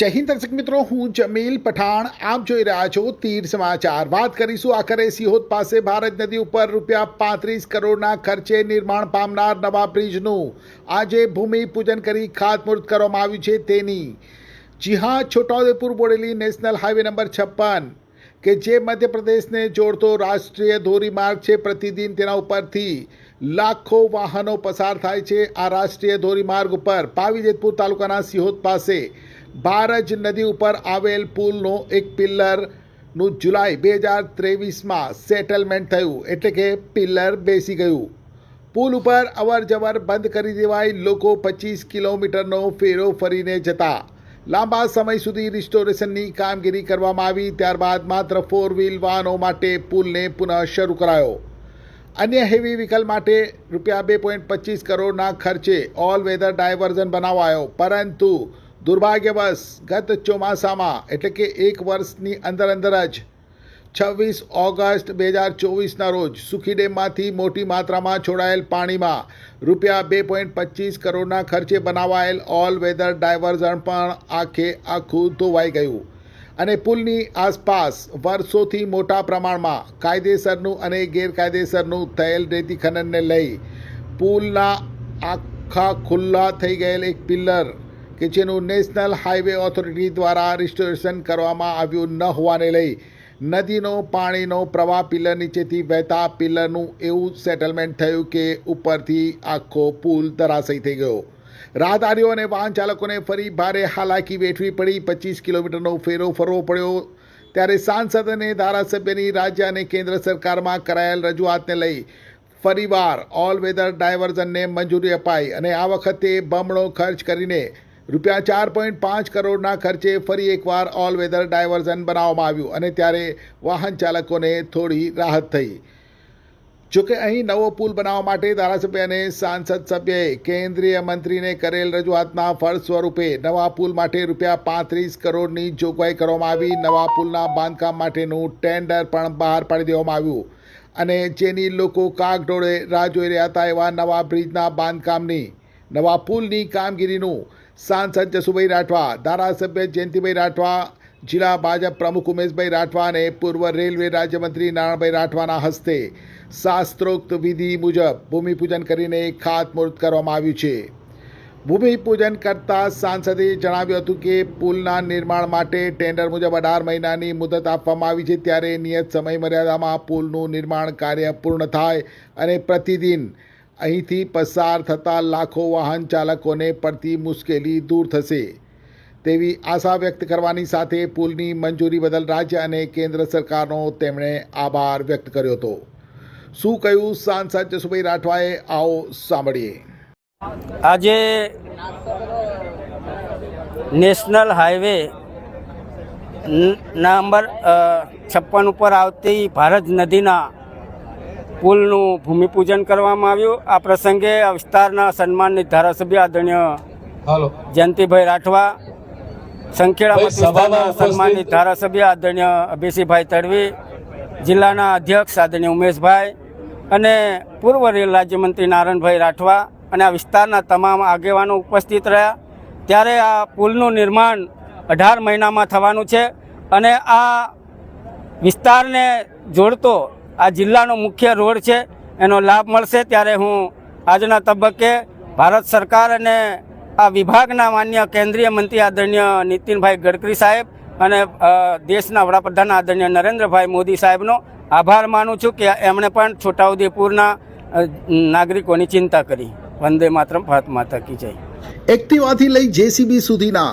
જય હિન્દ દર્શક મિત્રો, હું જમીલ પઠાણ. આપ જોઈ રહ્યા છો તીર સમાચાર. વાત કરીશું આખરે સિહોદ પાસે ભારત નદી ઉપર રૂપિયા પાંત્રીસ કરોડના ખર્ચે નિર્માણ પામનાર નવા બ્રિજનું. આજે ભૂમિપૂજન કરી ખાતમુહૂર્ત કરવામાં આવ્યું છે તેની. જી હા Chhotaudepur Bodeli national highway number છપ્પન, કે જે મધ્યપ્રદેશને જોડતો રાષ્ટ્રીય ધોરીમાર્ગ છે, પ્રતિદિન તેના ઉપરથી લાખો વાહનો પસાર થાય છે આ રાષ્ટ્રીય ધોરીમાર્ગ ઉપર. પાવીજેતપુર તાલુકાના સિહોદ પાસે ભારજ નદી ઉપર આવેલ પુલનો એક પિલ્લરનું જુલાઈ બે હજાર ત્રેવીસમાં સેટલમેન્ટ થયું, એટલે કે પિલ્લર બેસી ગયું. પુલ ઉપર અવર જવર બંધ કરી દેવાય લોકો પચીસ કિલોમીટરનો ફેરો ફરીને જતા. લાંબા સમય સુધી રિસ્ટોરેશનની કામગીરી કરવામાં આવી, ત્યારબાદ માત્ર ફોર વ્હીલ વાહનો માટે પુલને પુનઃ શરૂ કરાયો. અન્ય હેવી વ્હીકલ માટે રૂપિયા બે પોઈન્ટ પચીસ કરોડના ખર્ચે ઓલ વેધર ડાયવર્ઝન બનાવાયો, પરંતુ દુર્ભાગ્યવશ ગત ચોમાસામાં, એટલે કે એક વર્ષની અંદર અંદર જ, છવ્વીસ ઓગસ્ટ બે હજાર ચોવીસના રોજ સુખી ડેમમાંથી મોટી માત્રામાં છોડાયેલ પાણીમાં રૂપિયા બે પોઈન્ટ પચીસ કરોડના ખર્ચે બનાવાયેલ ઓલ વેધર ડાયવર્ઝન પણ આખે આખું ધોવાઈ ગયું. અને પુલની આસપાસ વર્ષોથી મોટા પ્રમાણમાં કાયદેસરનું અને ગેરકાયદેસરનું થયેલ રેતી ખનનને લઈ પુલના આખા ખુલ્લા થઈ ગયેલ એક પિલ્લર કે જેનું નેશનલ હાઈવે ઓથોરિટી દ્વારા રિસ્ટોરેશન કરવામાં આવ્યું ન હોવાને લઈ નદીનો પાણીનો પ્રવાહ પિલ્લર નીચેથી વહેતા પિલ્લરનું એવું સેટલમેન્ટ થયું કે ઉપરથી આખો પુલ ધરાશયી થઈ ગયો. રાહદારીઓ અને વાહન ચાલકોને ફરી ભારે હાલાકી વેઠવી પડી. પચીસ કિલોમીટરનો ફેરો ફરવો પડ્યો ત્યારે સાંસદ અને ધારાસભ્યની રાજ્ય અને કેન્દ્ર સરકારમાં કરાયેલ રજૂઆતને લઈ ફરીવાર ઓલ વેધર ડાયવર્ઝનને મંજૂરી અપાઈ અને આ વખતે બમણો ખર્ચ કરીને રૂપિયા ચાર પોઈન્ટ પાંચ કરોડના ખર્ચે ફરી એકવાર ઓલ વેધર ડાયવર્ઝન બનાવવામાં આવ્યું અને ત્યારે વાહન ચાલકોને થોડી રાહત થઈ. જોકે અહીં નવો પુલ બનાવવા માટે ધારાસભ્ય અને સાંસદ સભ્યએ કેન્દ્રીય મંત્રીને કરેલ રજૂઆતના ફળ સ્વરૂપે નવા પુલ માટે રૂપિયા પાંત્રીસ કરોડની જોગવાઈ કરવામાં આવી. નવા પુલના બાંધકામ માટેનું ટેન્ડર પણ બહાર પાડી દેવામાં આવ્યું અને જેની લોકો કાગડોળે રાહ જોઈ રહ્યા હતા એવા નવા બ્રિજના બાંધકામની, નવા પુલની કામગીરીનું સાંસદ જસુભાઈ રાઠવા, ધારાસભ્ય જયંતિભાઈ રાઠવા, જિલ્લા ભાજપ પ્રમુખ ઉમેશભાઈ રાઠવા અને પૂર્વ રેલવે રાજ્યમંત્રી નારાયણભાઈ રાઠવાના હસ્તે શાસ્ત્રોક્ત વિધિ મુજબ ભૂમિપૂજન કરીને ખાતમુહૂર્ત કરવામાં આવ્યું છે. ભૂમિપૂજન કરતા સાંસદે જણાવ્યું હતું કે, પુલના નિર્માણ માટે ટેન્ડર મુજબ અઢાર મહિનાની મુદત આપવામાં આવી છે, ત્યારે નિયત સમય મર્યાદામાં પુલનું નિર્માણ કાર્ય પૂર્ણ થાય અને પ્રતિદિન અહીંથી પસાર થતા લાખો વાહન ચાલકોને પડતી મુશ્કેલી દૂર થશે. તેવી આશા વ્યક્ત કરવાની સાથે પુલની મંજૂરી બદલ રાજ્ય અને કેન્દ્ર સરકારનો તેમણે આભાર વ્યક્ત કર્યો હતો. શું કહ્યું સાંસદ જસુભાઈ રાઠવાએ? આવો સાંભળીએ. આજે નેશનલ હાઈવે નંબર છપ્પન ઉપર આવતી ભારત નદીના પુલનું ભૂમિપૂજન કરવામાં આવ્યું. આ પ્રસંગે આ વિસ્તારના સન્માનિત ધારાસભ્ય આદરણીય જયંતિભાઈ રાઠવા સંખેડા વિસ્તારના સન્માનિત ધારાસભ્ય આદરણીય અભિષીભાઈ તડવી જિલ્લાના અધ્યક્ષ આદરણીય ઉમેશભાઈ અને પૂર્વ રેલ રાજ્યમંત્રી નારાયણભાઈ રાઠવા અને આ વિસ્તારના તમામ આગેવાનો ઉપસ્થિત રહ્યા. ત્યારે આ પુલનું નિર્માણ અઢાર મહિનામાં થવાનું છે અને આ વિસ્તારને જોડતો આ જિલ્લાનો મુખ્ય રોડ છે, એનો લાભ મળશે ત્યારે હું આજના તબક્કે ભારત સરકાર અને આ વિભાગના માન્ય કેન્દ્રીય મંત્રી આદરણીય નીતિનભાઈ ગડકરી સાહેબ અને દેશના વડાપ્રધાન આદરણીય નરેન્દ્રભાઈ મોદી સાહેબનો આભાર માનું છું કે એમણે પણ છોટાઉદેપુરના નાગરિકોની ચિંતા કરી. વંદે માતરમ, ભારત માતા કી જય. એક્ટિવાથી લઈ જેસીબી સુધીના